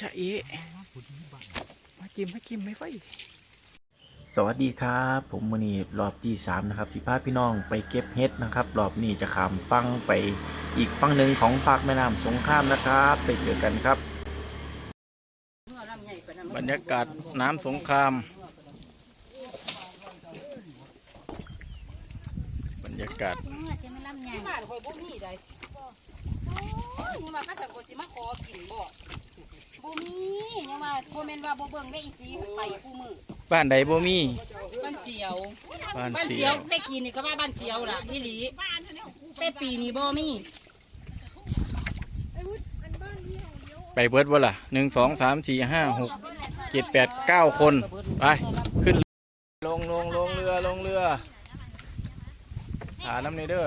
ชะเอะมากิมมากิมไม่ไฟสวัสดีครับ ผมมือนี้รอบที่สามนะครับสิพาพี่น้องไปเก็บเห็ดนะครับ รอบนี้จะขามฟังไปอีกฝั่งหนึ่งของภาคแม่น้ำสงครามนะครับ ไปเจอกันครับ บรรยากาศน้ำสงคราม บรรยากาศเมื่อจะไม่ลำใหญ่บ้านข่อยบ่มีใดโอ้ยนี่ว่าข้าสังคนสิมาขอกินบ่ บ่มียังว่าบ่แม่นว่าบ่เบิ่งได้อีสีไปผู้มือบ้านใดบ่มี บ้านเสียว บ้านบ้านเสีเสียยววได้กินนี่ก็ว่าบ้านเสียวล่ะนี่หลีแต่ปีนี้บ่มีไปเบิดบ่ล่ะหนึ่งสองสามสี่ห้าหกเจ็ดแปดเก้าคน ไป ขึ้น ลงลงลงเรือลงเรือหาน้ำในเด้อ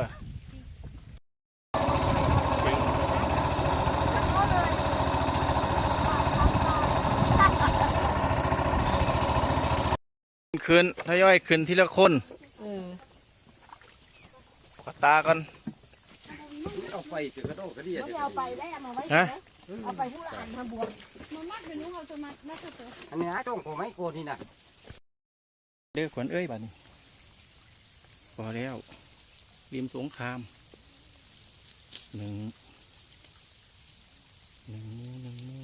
ขึ้นทยอยขึ้นทีละคนขอตาก่อนเอาไฟถือกระโดดกระเดียดเอาไปได้เอามาไว้ฮะเอาไปผู้ละอันทำบวชมันมัดเป็นนุ่งเอาจะมัดน่าจะเจออันนี้นะต้องผมไม่โกนนี่นะเด้อขวัญเอ้ยบัดนี้พอแล้วริมสงครามหนึ่งหนึ่งนิ้วหนึ่งนิ้ว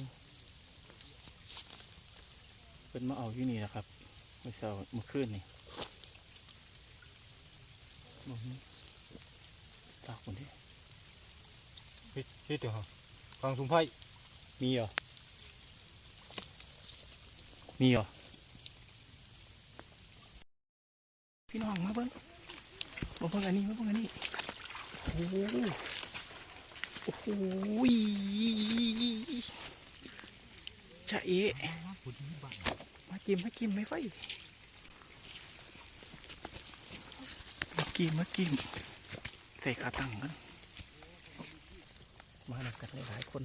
เป็นมาเอาอยู่นี่นะครับเมื่อเช้าเมื่อคืนนี่บ่มีตากคนที่พี่พี่เดี๋ยวฮะฟังสุมไพ่มีเหรอมีเหรอพี่น้องมาเบิ้งมาเบิ้งอันนี้มาเบิ้งอันนี้โอ้โหโอ้โหชะเอะ มากิมมากิมไม่ไฟมากิมมากิมใส่ขาตั้งกันมาแล้วกันหลายคน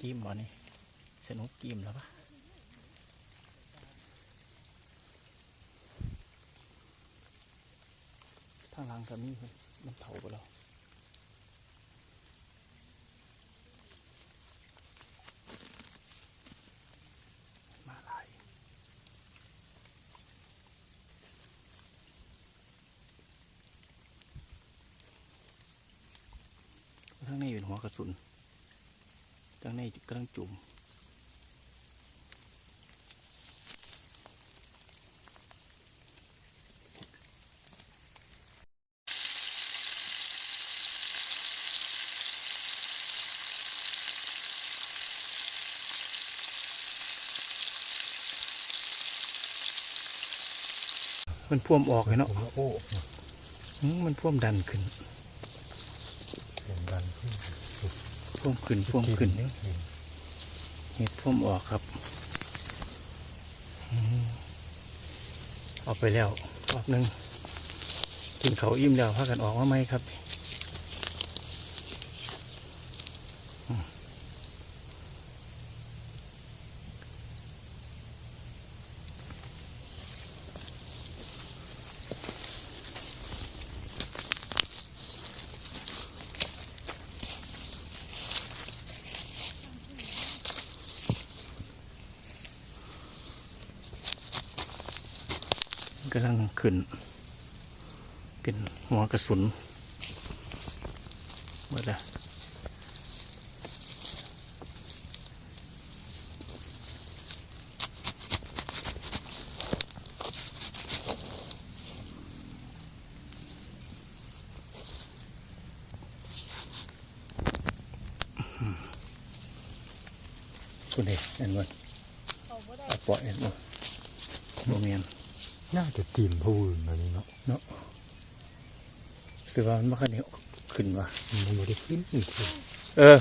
กีมบ่นี่สนุกกีมแล้วปะทางหลังก็มีเพิ่นมันเผาไปแล้วมาหลาย ข้างในเป็นหัวกระสุนข้างในกำลังจุ่มมันพ่วมออกเลยเนาะผมว่าโอ้อืมมันพ่วมดันขึ้นเสียงดังขึ้น พ่วมขึ้นพ่วมขึ้นนี่เห็นเห็ดพ่วมออกครับอืมเอาไปแล้วรอบหนึงกินเขาวอิ่มแล้วพากันออกมาไหมครับ กำลังขึ้น เป็นหัวกระสุนหมดแล้วคุณเอกเห็นมั้ยเอาปล่อยเห็นมั้ยโมเมน น่าจะตีมผู้อื่นอันนี้เนาะเนาะคือว่ามันมาคันนี้ขึ้นว่ะมันไม่ได้ขึ้นอีกเลยเออ